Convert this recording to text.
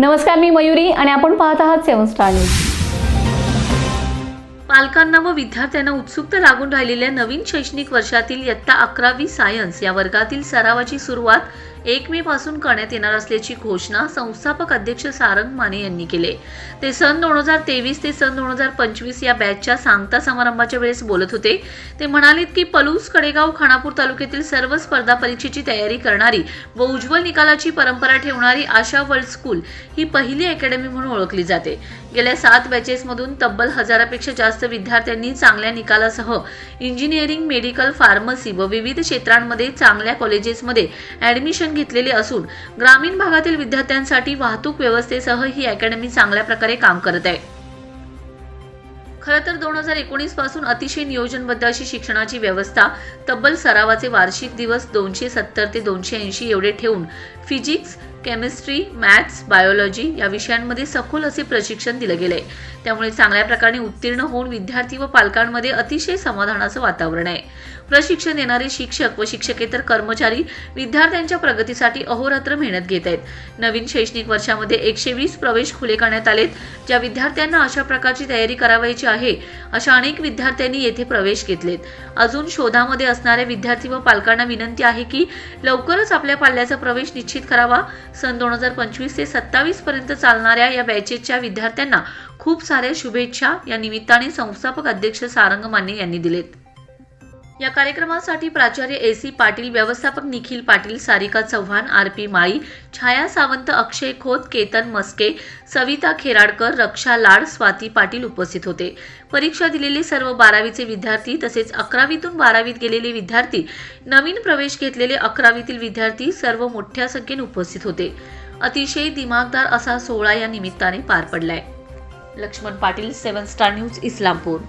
नमस्कार मी मयुरी आणि आपण पाहत आहात सेवन स्टार न्यूज. पालकांना व विद्यार्थ्यांना उत्सुकता लागून राहिलेल्या नवीन शैक्षणिक वर्षातील इयत्ता अकरावी सायन्स या वर्गातील सरावाची सुरुवात एक मे पासून करण्यात येणार असल्याची घोषणा संस्थापक अध्यक्ष सारंग माने यांनी केले. ते सन दोन हजार तेवीस ते सन दोन हजार पंचवीस या बॅचच्या सांगता समारंभाच्या वेळेस बोलत होते. ते म्हणालेत की पलूस कडेगाव खानापूर तालुक्यातील सर्व स्पर्धा परीक्षेची तयारी करणारी व उज्ज्वल निकालाची परंपरा ठेवणारी आशा वर्ल्ड स्कूल ही पहिली अकॅडमी म्हणून ओळखली जाते. गेल्या सात बॅचेसमधून तब्बल हजारापेक्षा जास्त विद्यार्थ्यांनी चांगल्या निकालासह इंजिनिअरिंग मेडिकल फार्मसी व विविध क्षेत्रांमध्ये चांगल्या कॉलेजेसमध्ये ॲडमिशन घेतलेले असून ग्रामीण भागातील विद्यार्थ्यांसाठी वाहतूक व्यवस्थेसह ही अकॅडमी चांगल्या प्रकारे काम करत आहे. खरं तर दोन हजार एकोणीसपासून अतिशय नियोजनबद्ध अशी शिक्षणाची व्यवस्था तब्बल सरावाचे वार्षिक दिवस दोनशे सत्तर ते दोनशे ऐंशी एवढे ठेवून फिजिक्स केमिस्ट्री मॅथ्स बायोलॉजी या विषयांमध्ये सखोल असे प्रशिक्षण दिलं गेलंय त्यामुळे चांगल्या प्रकारे उत्तीर्ण होऊन विद्यार्थी व पालकांमध्ये अतिशय समाधानाचं वातावरण आहे. प्रशिक्षण देणारे शिक्षक व शिक्षकेतर कर्मचारी विद्यार्थ्यांच्या प्रगतीसाठी अहोरात्र मेहनत घेत आहेत. नवीन शैक्षणिक वर्षामध्ये एकशे वीस प्रवेश खुले करण्यात आलेत ज्या विद्यार्थ्यांना अशा प्रकारची तयारी करावायची आहे अशा अनेक विद्यार्थ्यांनी येथे प्रवेश घेतलेत. अजून शोधामध्ये असणाऱ्या विद्यार्थी व पालकांना विनंती आहे की लवकरच आपल्या पाल्याचा प्रवेश निश्चित करावा. सन दोन हजार पंचवीस ते सत्तावीस पर्यंत चालणाऱ्या या बॅचेसच्या विद्यार्थ्यांना खूप साऱ्या शुभेच्छा या निमित्ताने संस्थापक अध्यक्ष सारंग माने यांनी दिलेत. या कार्यक्रमासाठी प्राचार्य ए सी पाटील व्यवस्थापक निखिल पाटील सारिका चव्हाण आर पी माळी छाया सावंत अक्षय खोत केतन मस्के सविता खेराडकर रक्षा लाड स्वाती पाटील उपस्थित होते. परीक्षा दिलेले सर्व बारावीचे विद्यार्थी तसेच अकरावीतून बारावीत गेलेले विद्यार्थी नवीन प्रवेश घेतलेले अकरावीतील विद्यार्थी सर्व मोठ्या संख्येने उपस्थित होते. अतिशय दिमागदार असा सोहळा या निमित्ताने पार पडलाय. Laxman Patil seven star news Islampur.